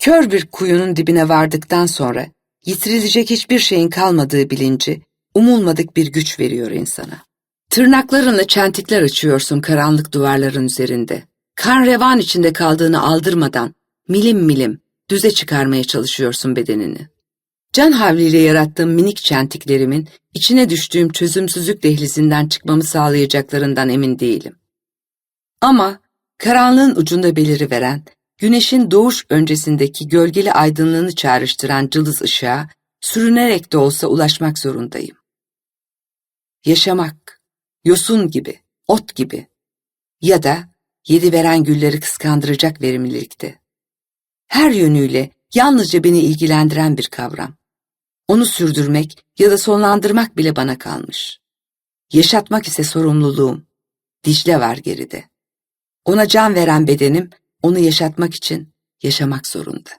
Kör bir kuyunun dibine vardıktan sonra yitirilecek hiçbir şeyin kalmadığı bilinci umulmadık bir güç veriyor insana. Tırnaklarınla çentikler açıyorsun karanlık duvarların üzerinde. Kan revan içinde kaldığını aldırmadan milim milim düze çıkarmaya çalışıyorsun bedenini. Can havliyle yarattığım minik çentiklerimin içine düştüğüm çözümsüzlük dehlizinden çıkmamı sağlayacaklarından emin değilim. Ama karanlığın ucunda beliriveren, güneşin doğuş öncesindeki gölgeli aydınlığını çağrıştıran cılız ışığa sürünerek de olsa ulaşmak zorundayım. Yaşamak, yosun gibi, ot gibi ya da yedi veren gülleri kıskandıracak verimlilikte. Her yönüyle yalnızca beni ilgilendiren bir kavram. Onu sürdürmek ya da sonlandırmak bile bana kalmış. Yaşatmak ise sorumluluğum. Dicle var geride. Ona can veren bedenim, onu yaşatmak için yaşamak zorunda.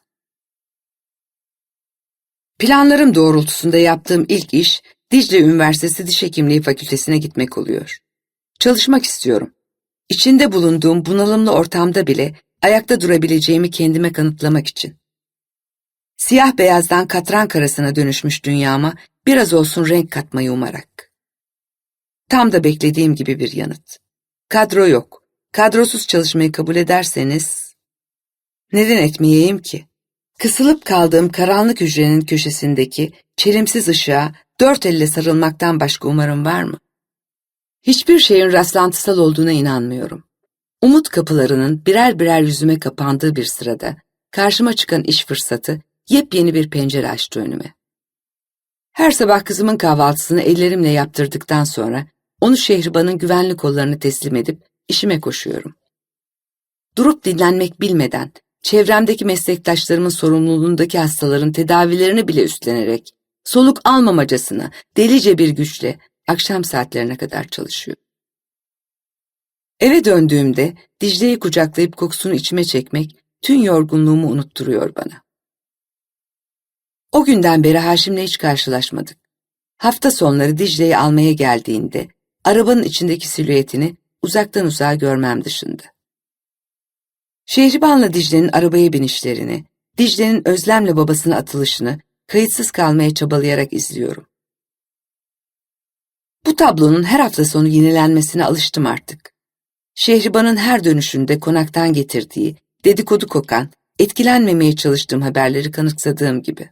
Planlarım doğrultusunda yaptığım ilk iş, Dicle Üniversitesi Diş Hekimliği Fakültesine gitmek oluyor. Çalışmak istiyorum. İçinde bulunduğum bunalımlı ortamda bile ayakta durabileceğimi kendime kanıtlamak için. Siyah beyazdan katran karasına dönüşmüş dünyama biraz olsun renk katmayı umarak. Tam da beklediğim gibi bir yanıt. Kadro yok. Kadrosuz çalışmayı kabul ederseniz... Neden etmeyeyim ki? Kısılıp kaldığım karanlık hücrenin köşesindeki çelimsiz ışığa dört elle sarılmaktan başka umarım var mı? Hiçbir şeyin rastlantısal olduğuna inanmıyorum. Umut kapılarının birer birer yüzüme kapandığı bir sırada karşıma çıkan iş fırsatı yepyeni bir pencere açtı önüme. Her sabah kızımın kahvaltısını ellerimle yaptırdıktan sonra onu Şehriban'ın güvenli kollarını teslim edip işime koşuyorum. Durup dinlenmek bilmeden, çevremdeki meslektaşlarımın sorumluluğundaki hastaların tedavilerini bile üstlenerek, soluk almamacasına, delice bir güçle akşam saatlerine kadar çalışıyor. Eve döndüğümde Dicle'yi kucaklayıp kokusunu içime çekmek tüm yorgunluğumu unutturuyor bana. O günden beri Haşim'le hiç karşılaşmadık. Hafta sonları Dicle'yi almaya geldiğinde arabanın içindeki silüetini uzaktan uzağa görmem dışında. Şehriban'la Dicle'nin arabaya binişlerini, Dicle'nin özlemle babasına atılışını kayıtsız kalmaya çabalayarak izliyorum. Bu tablonun her hafta sonu yenilenmesine alıştım artık. Şehriban'ın her dönüşünde konaktan getirdiği, dedikodu kokan, etkilenmemeye çalıştığım haberleri kanıksadığım gibi.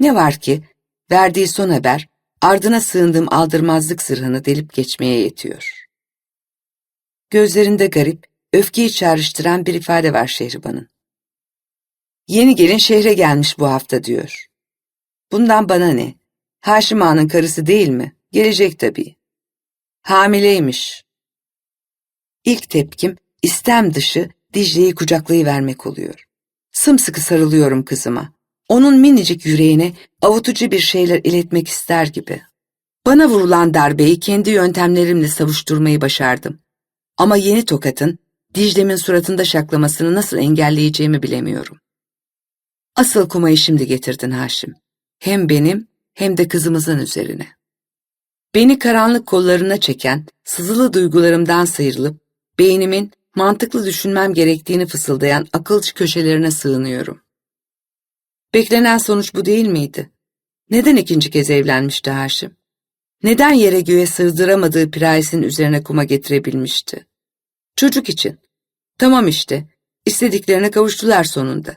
Ne var ki, verdiği son haber, ardına sığındığım aldırmazlık sırrını delip geçmeye yetiyor. Gözlerinde garip, öfkeyi çağrıştıran bir ifade var Şehriban'ın. Yeni gelin şehre gelmiş bu hafta diyor. Bundan bana ne? Haşim Ağa'nın karısı değil mi? Gelecek tabii. Hamileymiş. İlk tepkim istem dışı Dicle'yi kucaklayıvermek oluyor. Sımsıkı sarılıyorum kızıma. Onun minicik yüreğine avutucu bir şeyler iletmek ister gibi. Bana vurulan darbeyi kendi yöntemlerimle savuşturmayı başardım. Ama yeni tokatın Dicle'min suratında şaklamasını nasıl engelleyeceğimi bilemiyorum. Asıl kumayı şimdi getirdin Haşim. Hem benim hem de kızımızın üzerine. Beni karanlık kollarına çeken, sızılı duygularımdan sıyrılıp, beynimin mantıklı düşünmem gerektiğini fısıldayan akılcı köşelerine sığınıyorum. Beklenen sonuç bu değil miydi? Neden ikinci kez evlenmişti Haşim? Neden yere göğe sığdıramadığı pirayesin üzerine kuma getirebilmişti? Çocuk için. Tamam işte, istediklerine kavuştular sonunda.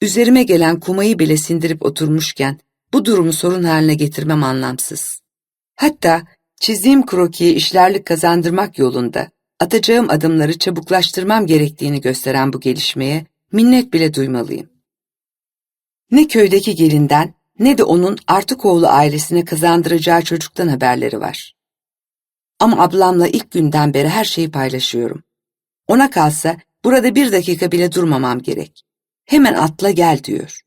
Üzerime gelen kumayı bile sindirip oturmuşken bu durumu sorun haline getirmem anlamsız. Hatta çizdiğim krokiyi işlerlik kazandırmak yolunda atacağım adımları çabuklaştırmam gerektiğini gösteren bu gelişmeye minnet bile duymalıyım. Ne köydeki gelinden ne de onun Artıkoğlu ailesine kazandıracağı çocuktan haberleri var. Ama ablamla ilk günden beri her şeyi paylaşıyorum. Ona kalsa burada bir dakika bile durmamam gerek. Hemen atla gel diyor.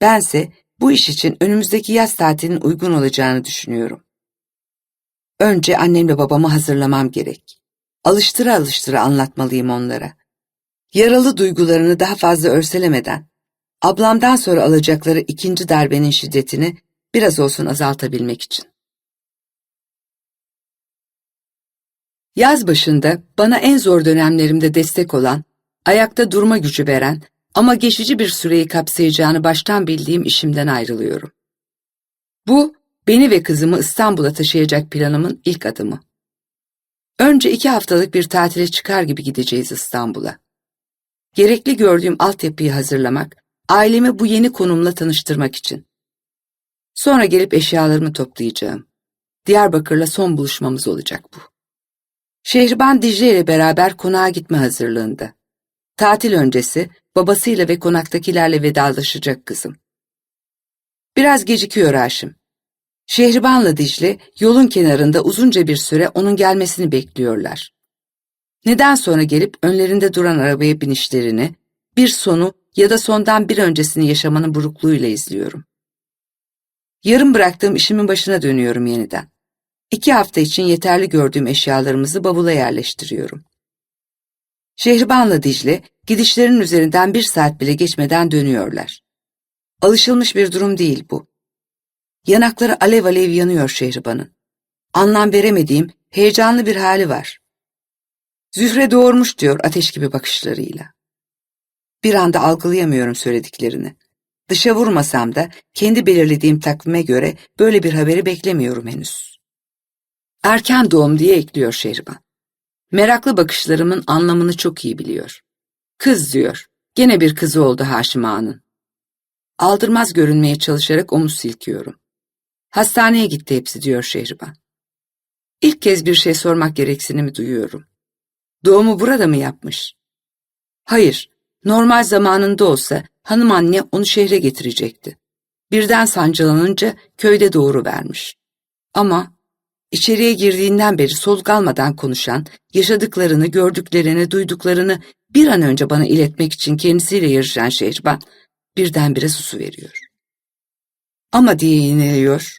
Bense bu iş için önümüzdeki yaz tatilinin uygun olacağını düşünüyorum. Önce annemle babamı hazırlamam gerek. Alıştıra alıştıra anlatmalıyım onlara. Yaralı duygularını daha fazla örselemeden, ablamdan sonra alacakları ikinci darbenin şiddetini biraz olsun azaltabilmek için. Yaz başında bana en zor dönemlerimde destek olan, ayakta durma gücü veren, Ama geçici bir süreyi kapsayacağını baştan bildiğim işimden ayrılıyorum. Bu, beni ve kızımı İstanbul'a taşıyacak planımın ilk adımı. Önce iki haftalık bir tatile çıkar gibi gideceğiz İstanbul'a. Gerekli gördüğüm altyapıyı hazırlamak, ailemi bu yeni konumla tanıştırmak için. Sonra gelip eşyalarımı toplayacağım. Diyarbakır'la son buluşmamız olacak bu. Şehriban Dicle ile beraber konağa gitme hazırlığında. Tatil öncesi babasıyla ve konaktakilerle vedalaşacak kızım. Biraz gecikiyor Haşim. Şehriban'la Dicle yolun kenarında uzunca bir süre onun gelmesini bekliyorlar. Neden sonra gelip önlerinde duran arabaya binişlerini, bir sonu ya da sondan bir öncesini yaşamanın burukluğuyla izliyorum. Yarım bıraktığım işimin başına dönüyorum yeniden. İki hafta için yeterli gördüğüm eşyalarımızı bavula yerleştiriyorum. Şehriban'la Dicle gidişlerinin üzerinden bir saat bile geçmeden dönüyorlar. Alışılmış bir durum değil bu. Yanakları alev alev yanıyor Şehriban'ın. Anlam veremediğim heyecanlı bir hali var. Zühre doğurmuş diyor ateş gibi bakışlarıyla. Bir anda algılayamıyorum söylediklerini. Dışa vurmasam da kendi belirlediğim takvime göre böyle bir haberi beklemiyorum henüz. Erken doğum diye ekliyor Şehriban. Meraklı bakışlarımın anlamını çok iyi biliyor. Kız diyor. Gene bir kızı oldu Haşim Ağa'nın. Aldırmaz görünmeye çalışarak omuz silkiyorum. Hastaneye gitti hepsi diyor Şehriban. İlk kez bir şey sormak gereksinimi duyuyorum. Doğumu burada mı yapmış? Hayır, normal zamanında olsa hanım anne onu şehre getirecekti. Birden sancılanınca köyde doğuru vermiş. Ama içeriye girdiğinden beri soluk almadan konuşan, yaşadıklarını, gördüklerini, duyduklarını bir an önce bana iletmek için kendisiyle yarışan Şehriban birdenbire susu veriyor. Ama diye yineliyor.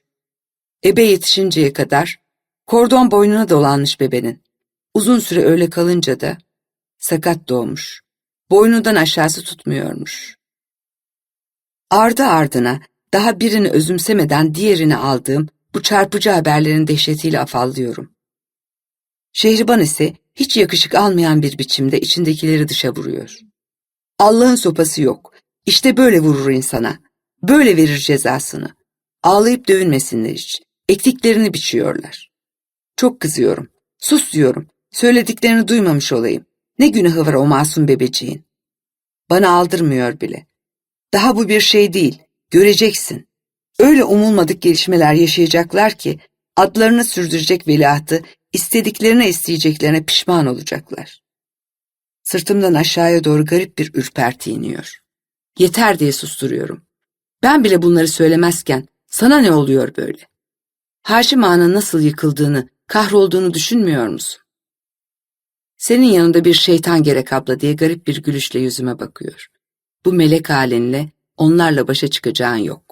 Ebe yetişinceye kadar kordon boynuna dolanmış bebenin. Uzun süre öyle kalınca da sakat doğmuş. Boynundan aşağısı tutmuyormuş. Ardı ardına daha birini özümsemeden diğerini aldığım bu çarpıcı haberlerin dehşetiyle afallıyorum. Şehriban ise hiç yakışık almayan bir biçimde içindekileri dışa vuruyor. Allah'ın sopası yok. İşte böyle vurur insana. Böyle verir cezasını. Ağlayıp dövünmesinler hiç. Ektiklerini biçiyorlar. Çok kızıyorum. Sus diyorum. Söylediklerini duymamış olayım. Ne günahı var o masum bebeciğin. Bana aldırmıyor bile. Daha bu bir şey değil. Göreceksin. Öyle umulmadık gelişmeler yaşayacaklar ki adlarını sürdürecek veliahtı istediklerine isteyeceklerine pişman olacaklar. Sırtımdan aşağıya doğru garip bir ürperti iniyor. Yeter diye susturuyorum. Ben bile bunları söylemezken sana ne oluyor böyle? Haşim Ağa'nın nasıl yıkıldığını, kahrolduğunu düşünmüyor musun? Senin yanında bir şeytan gerek abla diye garip bir gülüşle yüzüme bakıyor. Bu melek halinle onlarla başa çıkacağın yok.